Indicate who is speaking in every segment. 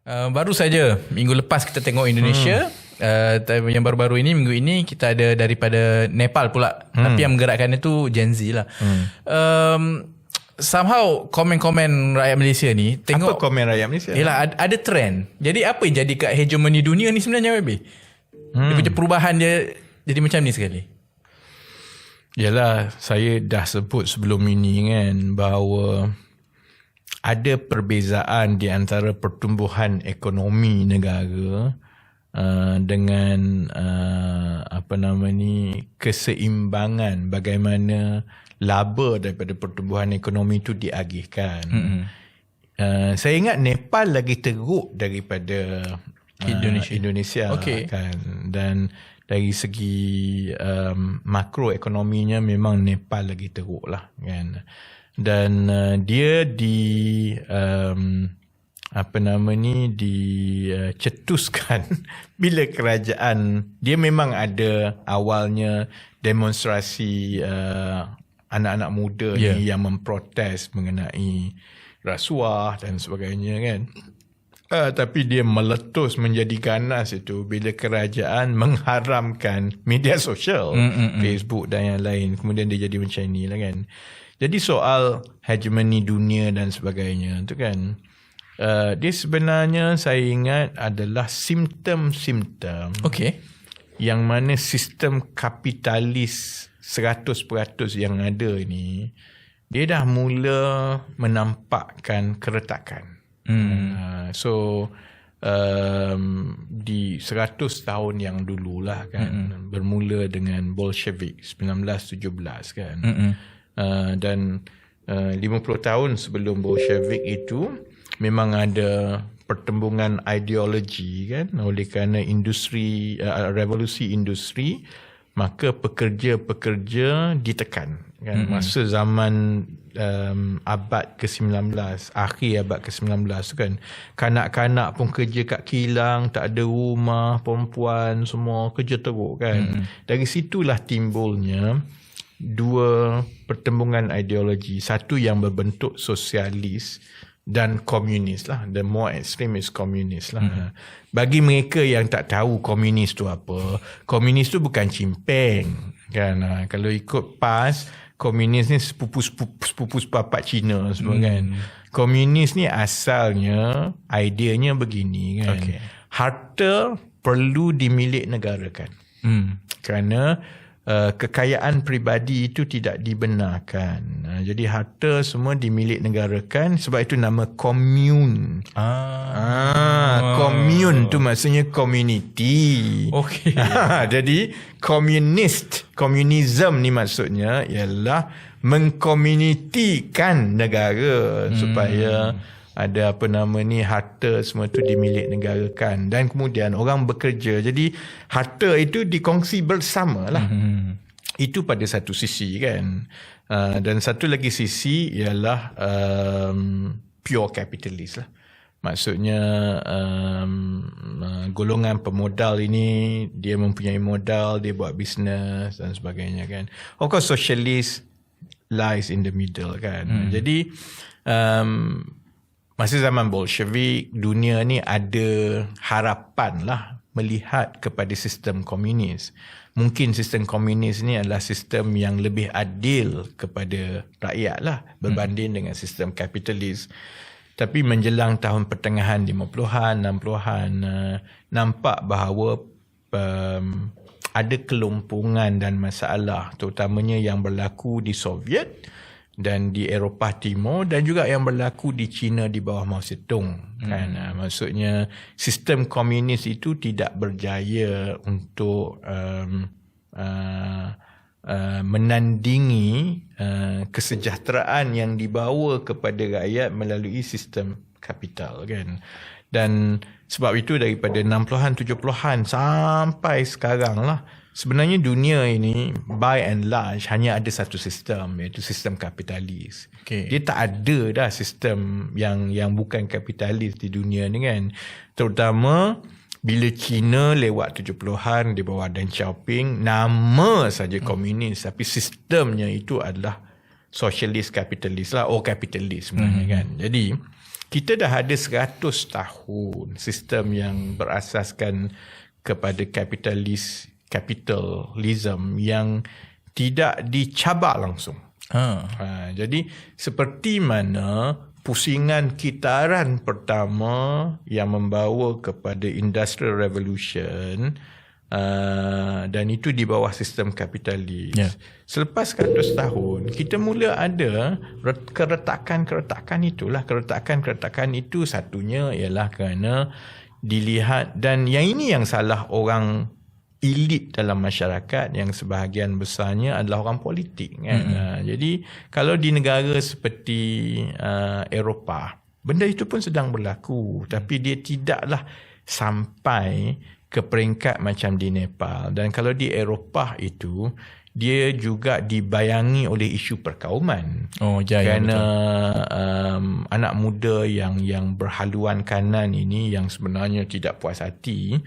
Speaker 1: Uh, baru saja minggu lepas kita tengok Indonesia. Hmm. Uh, yang baru-baru ini minggu ini kita ada daripada Nepal pula. Hmm. Tapi yang menggerakkan itu Gen Z lah. Hmm. Um, somehow komen-komen rakyat Malaysia ni tengok
Speaker 2: apa komen rakyat Malaysia?
Speaker 1: Yalah ada, ada trend. Jadi apa yang jadi kat hegemoni dunia ni sebenarnya Baby? Hmm. Dia punya perubahan dia jadi macam ni sekali.
Speaker 2: Yalah saya dah sebut sebelum ini kan bahawa ada perbezaan di antara pertumbuhan ekonomi negara uh, dengan uh, apa nama ni keseimbangan bagaimana laba daripada pertumbuhan ekonomi itu diagihkan. Mm-hmm. Uh, saya ingat Nepal lagi teruk daripada uh, Indonesia, Indonesia okay. kan dan dari segi um, makroekonominya memang Nepal lagi teruk lah kan dan uh, dia di um, apa nama ni dicetuskan uh, bila kerajaan dia memang ada awalnya demonstrasi uh, anak-anak muda yeah. ni yang memprotes mengenai rasuah dan sebagainya kan uh, tapi dia meletus menjadi ganas itu bila kerajaan mengharamkan media sosial mm-hmm. Facebook dan yang lain kemudian dia jadi macam ni lah kan jadi soal hegemoni dunia dan sebagainya tu kan uh, dia sebenarnya saya ingat adalah simptom-simptom
Speaker 1: okay.
Speaker 2: yang mana sistem kapitalis 100% yang ada ini dia dah mula menampakkan keretakan. Hmm. Uh, so um, di 100 tahun yang dululah kan hmm. bermula dengan Bolshevik 1917 kan. Hmm. Uh, dan uh, 50 tahun sebelum Bolshevik itu memang ada pertembungan ideologi kan oleh kerana industri uh, revolusi industri maka pekerja-pekerja ditekan kan mm-hmm. masa zaman um, abad ke-19 akhir abad ke-19 kan kanak-kanak pun kerja kat kilang tak ada rumah perempuan semua kerja teruk kan mm-hmm. dari situlah timbulnya dua pertembungan ideologi satu yang berbentuk sosialis dan komunis lah the more extreme is komunis lah mm-hmm. bagi mereka yang tak tahu komunis tu apa komunis tu bukan cimpeng kan ha, kalau ikut PAS komunis ni sepupu-sepupu sepupu-sepupu Cina semua mm. kan komunis ni asalnya ideanya begini kan okay. harta perlu dimilik negarakan mm. kerana Uh, kekayaan peribadi itu tidak dibenarkan. Uh, jadi harta semua dimilik negarakan sebab itu nama komun. Ah, ah, tu maksudnya community.
Speaker 1: Okey.
Speaker 2: jadi komunist, komunism ni maksudnya ialah mengkomunitikan negara hmm. supaya ada apa nama ni harta semua tu dimilik negarakan dan kemudian orang bekerja. Jadi harta itu dikongsi bersama lah. Hmm. itu pada satu sisi kan? Uh, dan satu lagi sisi ialah um, pure capitalist lah. Maksudnya um, uh, golongan pemodal ini dia mempunyai modal dia buat bisnes dan sebagainya kan? Of course socialist lies in the middle kan? Hmm. jadi um, masa zaman Bolshevik dunia ni ada harapan lah melihat kepada sistem komunis. Mungkin sistem komunis ni adalah sistem yang lebih adil kepada rakyat lah berbanding hmm. dengan sistem kapitalis. Tapi menjelang tahun pertengahan 50-an, 60-an, uh, nampak bahawa um, ada kelumpungan dan masalah terutamanya yang berlaku di Soviet dan di Eropah Timur dan juga yang berlaku di China di bawah Mao Zedong hmm. kan uh, maksudnya sistem komunis itu tidak berjaya untuk um, uh, uh, menandingi uh, kesejahteraan yang dibawa kepada rakyat melalui sistem kapital kan dan sebab itu daripada 60-an 70-an sampai sekarang lah sebenarnya dunia ini by and large hanya ada satu sistem iaitu sistem kapitalis. Okay. Dia tak ada dah sistem yang yang bukan kapitalis di dunia ni kan. Terutama bila China lewat 70-an di bawah Deng Xiaoping nama saja hmm. komunis tapi sistemnya itu adalah socialist kapitalis lah or kapitalis sebenarnya hmm. kan. Jadi kita dah ada 100 tahun sistem yang berasaskan kepada kapitalis kapitalism yang tidak dicabar langsung.
Speaker 1: Ha.
Speaker 2: Ha, jadi seperti mana pusingan kitaran pertama yang membawa kepada industrial revolution uh, dan itu di bawah sistem kapitalis.
Speaker 1: Ya.
Speaker 2: Selepas 100 tahun kita mula ada re- keretakan-keretakan itulah keretakan-keretakan itu satunya ialah kerana dilihat dan yang ini yang salah orang elit dalam masyarakat yang sebahagian besarnya adalah orang politik kan. Mm-hmm. Uh, jadi kalau di negara seperti uh, Eropah, benda itu pun sedang berlaku tapi dia tidaklah sampai ke peringkat macam di Nepal dan kalau di Eropah itu dia juga dibayangi oleh isu perkauman.
Speaker 1: Oh, ya, ya,
Speaker 2: Kerana um, anak muda yang yang berhaluan kanan ini yang sebenarnya tidak puas hati,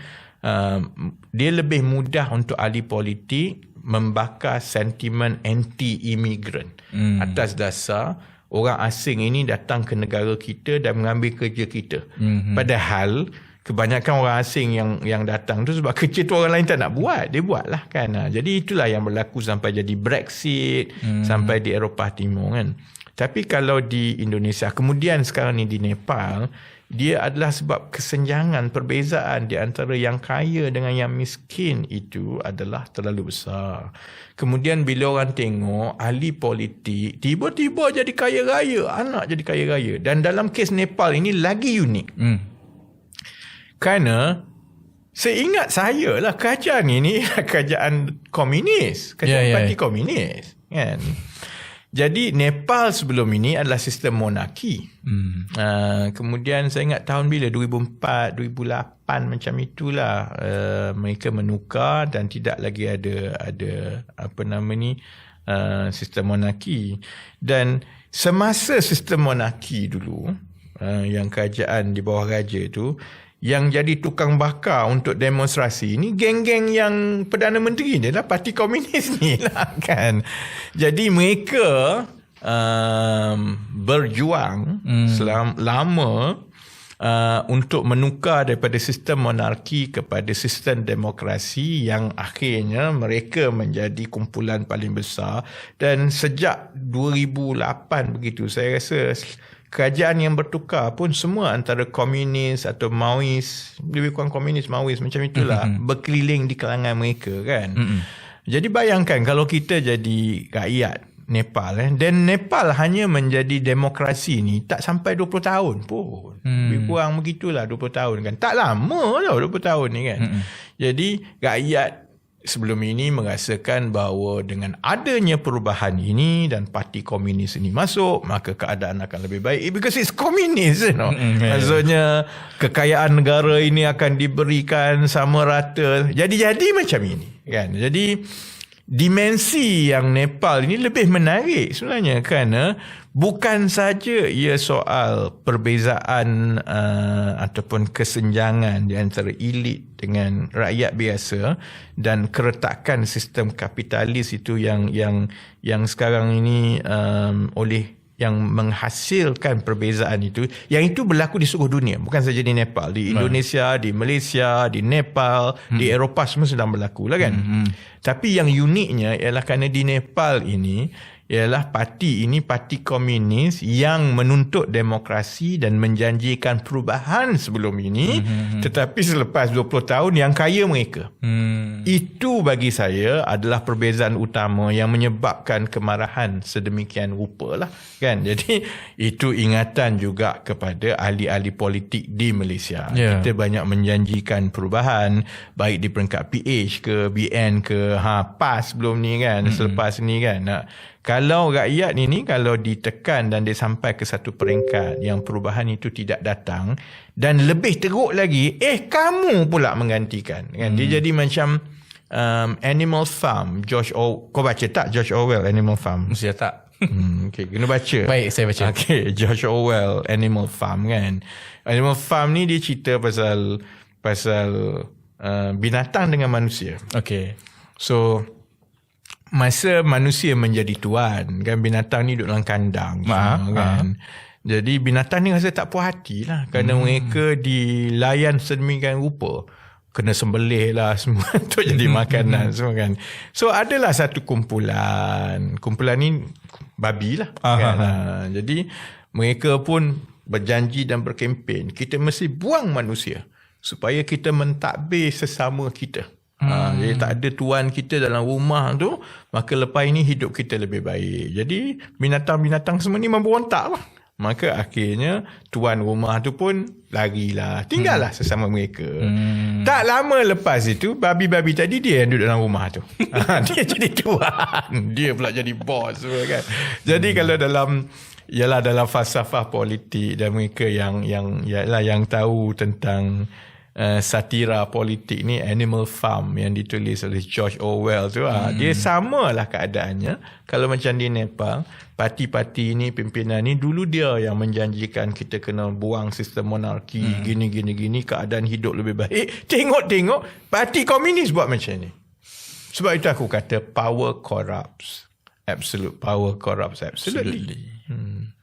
Speaker 2: um, dia lebih mudah untuk ahli politik membakar sentimen anti-immigrant hmm. atas dasar orang asing ini datang ke negara kita dan mengambil kerja kita. Hmm. Padahal kebanyakan orang asing yang yang datang tu sebab kerja tu orang lain tak nak buat. Dia buat lah kan. Ha, jadi itulah yang berlaku sampai jadi Brexit hmm. sampai di Eropah Timur kan. Tapi kalau di Indonesia kemudian sekarang ni di Nepal dia adalah sebab kesenjangan perbezaan di antara yang kaya dengan yang miskin itu adalah terlalu besar. Kemudian bila orang tengok ahli politik tiba-tiba jadi kaya raya anak jadi kaya raya. Dan dalam kes Nepal ini lagi unik.
Speaker 1: Hmm.
Speaker 2: Kerana seingat saya lah kerajaan ini kerajaan komunis. Kerajaan
Speaker 1: Ya, ya,
Speaker 2: parti komunis. Kan? Jadi Nepal sebelum ini adalah sistem monarki.
Speaker 1: Hmm.
Speaker 2: Uh, kemudian saya ingat tahun bila 2004, 2008 macam itulah uh, mereka menukar dan tidak lagi ada ada apa nama ni uh, sistem monarki. Dan semasa sistem monarki dulu uh, yang kerajaan di bawah raja itu yang jadi tukang bakar untuk demonstrasi ni geng-geng yang Perdana Menteri ni lah parti komunis ni lah kan. Jadi mereka um, berjuang hmm. selam, lama uh, untuk menukar daripada sistem monarki kepada sistem demokrasi yang akhirnya mereka menjadi kumpulan paling besar dan sejak 2008 begitu saya rasa kerajaan yang bertukar pun semua antara komunis atau Maois lebih kurang komunis Maois macam itulah mm-hmm. berkeliling di kalangan mereka kan mm-hmm. jadi bayangkan kalau kita jadi rakyat Nepal eh dan Nepal hanya menjadi demokrasi ni tak sampai 20 tahun pun mm. lebih kurang begitulah 20 tahun kan tak lama tau 20 tahun ni kan mm-hmm. jadi rakyat sebelum ini merasakan bahawa dengan adanya perubahan ini dan parti komunis ini masuk maka keadaan akan lebih baik. Because it's communist you know. Mm-hmm. maksudnya kekayaan negara ini akan diberikan sama rata. Jadi-jadi macam ini kan? Jadi dimensi yang Nepal ini lebih menarik sebenarnya kerana bukan saja ia soal perbezaan uh, ataupun kesenjangan di antara elit dengan rakyat biasa dan keretakan sistem kapitalis itu yang yang yang sekarang ini um, oleh yang menghasilkan perbezaan itu yang itu berlaku di seluruh dunia bukan saja di Nepal di Indonesia di Malaysia di Nepal hmm. di Eropah semua sedang berlaku lah kan hmm. tapi yang uniknya ialah kerana di Nepal ini ialah parti ini parti komunis yang menuntut demokrasi dan menjanjikan perubahan sebelum ini hmm. tetapi selepas 20 tahun yang kaya mereka
Speaker 1: Hmm.
Speaker 2: itu bagi saya adalah perbezaan utama yang menyebabkan kemarahan sedemikian rupa lah kan. Jadi itu ingatan juga kepada ahli-ahli politik di Malaysia.
Speaker 1: Ya.
Speaker 2: Kita banyak menjanjikan perubahan baik di peringkat PH ke BN ke ha PAS sebelum ni kan mm-hmm. selepas ni kan. Nah, kalau rakyat ini kalau ditekan dan dia sampai ke satu peringkat yang perubahan itu tidak datang dan lebih teruk lagi eh kamu pula menggantikan kan hmm. dia jadi macam um, Animal Farm George o- kau baca tak George Orwell Animal Farm
Speaker 1: Mesti tak.
Speaker 2: hmm, okay, kena baca
Speaker 1: Baik, saya baca.
Speaker 2: Okay, George Orwell Animal Farm kan Animal Farm ni dia cerita pasal pasal uh, binatang dengan manusia
Speaker 1: Okay.
Speaker 2: So masa manusia menjadi tuan kan binatang ni duduk dalam kandang
Speaker 1: Ha,
Speaker 2: semua, kan. Jadi binatang ni rasa tak puas hati lah. Kerana hmm. mereka dilayan sedemikian rupa. Kena sembelih lah semua untuk jadi makanan semua kan. So adalah satu kumpulan. Kumpulan ni babi lah. Kan? Ha, jadi mereka pun berjanji dan berkempen. Kita mesti buang manusia. Supaya kita mentadbir sesama kita. Ha, jadi tak ada tuan kita dalam rumah tu, maka lepas ini hidup kita lebih baik. Jadi binatang-binatang semua ni memberontak lah. Maka akhirnya tuan rumah tu pun larilah. Tinggallah hmm. sesama mereka. Hmm. Tak lama lepas itu, babi-babi tadi dia yang duduk dalam rumah tu. Ha, dia jadi tuan. Dia pula jadi bos. Kan? Jadi hmm. kalau dalam ialah dalam falsafah politik dan mereka yang yang ialah yang tahu tentang uh, satira politik ni Animal Farm yang ditulis oleh George Orwell tu ah, hmm. dia samalah keadaannya kalau macam di Nepal parti-parti ni pimpinan ni dulu dia yang menjanjikan kita kena buang sistem monarki hmm. gini gini gini keadaan hidup lebih baik tengok-tengok parti komunis buat macam ni sebab itu aku kata power corrupts absolute power corrupts absolutely, absolutely. Hmm.